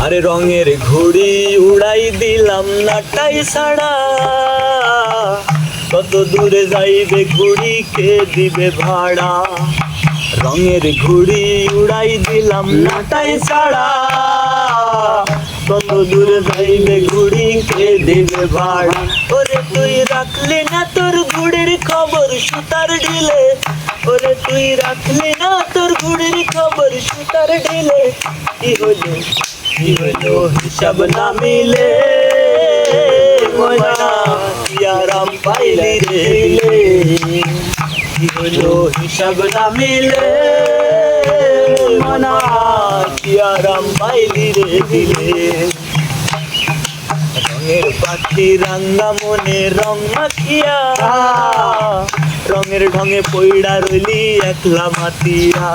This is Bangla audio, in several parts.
আরে রঙের ঘুড়ি উড়াই দিলাম নাটাই ছাড়া কত দূরে যাইবে ঘুড়ি, কে দিবে ভাড়া? রঙের ঘুড়ি উড়াই দিলাম নাটাই ছাড়া কত দূরে যাইবে ঘুড়ি, কে দিবে ভাড়া? ওরে তুই রাখলি না তোর ঘুড়ির খবর, সুতার ঢিলে। ওরে তুই রাখলি না তোর ঘুড়ির খবর সুতার কি হলো কি হলো হিসাব না মিলে। ময়না আরাম পাইলি রে। কি হলো হিসাব না মিলে। মনা কি আরাম পাইলি রে দিলে। রঙের পাখি রাঙ্গা মনে রং মাখিয়া। রঙের ঢঙে পইড়া রইলি একলা মাতিয়া।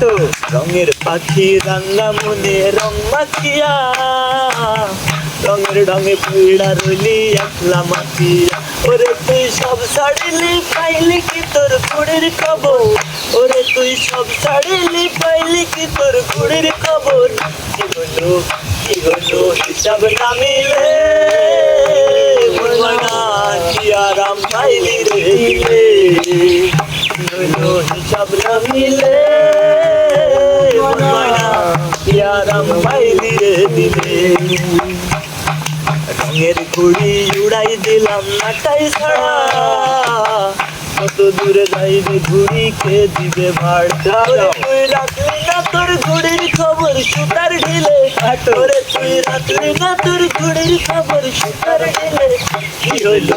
তো রঙের পাখি রাঙ্গা মনে রং মাখিয়া রঙের ঢঙে পইড়া রইলি একলা মাতিয়া। ওরে তুই সব ছাড়িলি পাইলি কি তোর কুড়ির খবর? ওরে তুই সব ছাড়িলি পাইলি কি তোর কুড়ির খবর? কি হলো কি হলো হিসাব না মিলে। মনা কি আরাম পাইলি রে। দিলে হিসাব না মিলে মনা কি আরাম পাইলি রে দিলে রঙের ঘুড়ি উড়াই দিলাম নাটাই ছাড়া কত দূরে যাইবে ঘুড়ি কে দিবে ভাড়া তুই রাখলি না তোর ঘুড়ির খবর সুতার ঢিলে। ওরে তুই রাখলি না তোর ঘুড়ির খবর সুতার ঢিলে। কি হইল?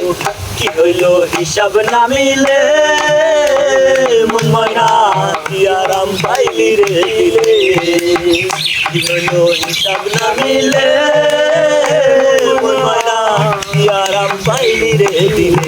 কি হইল? হিসাব না মিলে। মন আরাম পাইলি রে। কি হইল? হিসাব না মিলে। মন আরাম পাইলি রে। দিলে